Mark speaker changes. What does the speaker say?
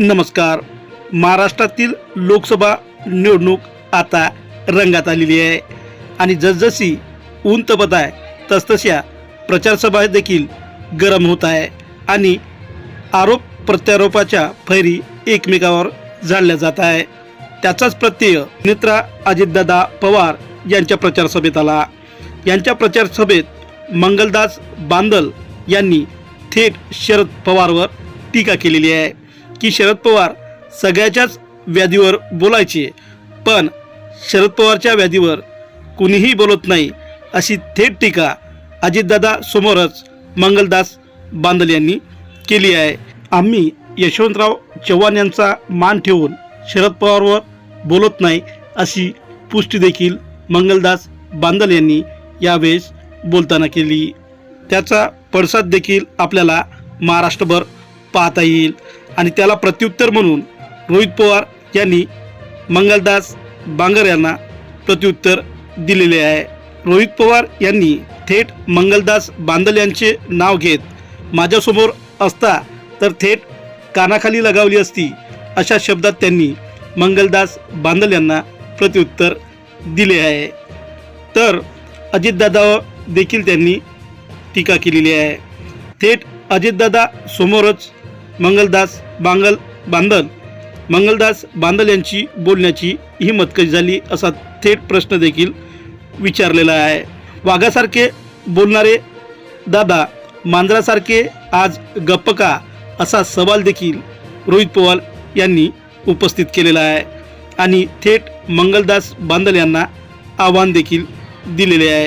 Speaker 1: नमस्कार. महाराष्ट्रातील लोकसभा निवडणूक आता रंगात आलेली आहे. आणि जसजशी ऊन तपत आहे तसतशा प्रचारसभा देखील गरम होत आहे. आणि आरोप प्रत्यारोपाच्या फैरी एकमेकावर झाडल्या जात आहे. त्याचाच प्रत्यय नेत्रा अजितदादा पवार यांच्या प्रचारसभेत आला. यांच्या प्रचारसभेत मंगलदास बांदल यांनी थेट शरद पवारवर टीका केलेली आहे. की शरद पवार सगळ्याच्याच व्याधीवर बोलायचे पण शरद पवारच्या व्याधीवर कुणीही बोलत नाही अशी थेट टीका अजितदादा समोरच मंगलदास बांदल यांनी केली आहे. आम्ही यशवंतराव चव्हाण यांचा मान ठेवून शरद पवारवर बोलत नाही अशी पुष्टी देखील मंगलदास बांदल यांनी यावेळेस बोलताना केली. त्याचा पडसाद देखील आपल्याला महाराष्ट्रभर पाहता येईल. आणि त्याला प्रत्युत्तर म्हणून रोहित पवार यांनी मंगलदास बांगर यांना प्रत्युत्तर दिलेले आहे. रोहित पवार यांनी थेट मंगलदास बांदल यांचे नाव घेत माझ्यासमोर असता तर थेट कानाखाली लगावली असती अशा शब्दात त्यांनी मंगलदास बांदल यांना प्रत्युत्तर दिले आहे. तर अजितदादावर देखील त्यांनी टीका केलेली आहे. थेट अजितदादा समोरच मंगलदास बांगल बांदल. मंगलदास बांदल यांची बोलण्याची हिंमत कशी झाली असा थेट प्रश्न देखील विचारलेला आहे. वाघासारखे बोलणारे दादा मांजरासारखे आज गप्प का? असा सवाल देखील रोहित पवार यांनी उपस्थित केलेला आहे. आणि थेट मंगलदास बांदल यांना आव्हान देखील दिलेले आहे.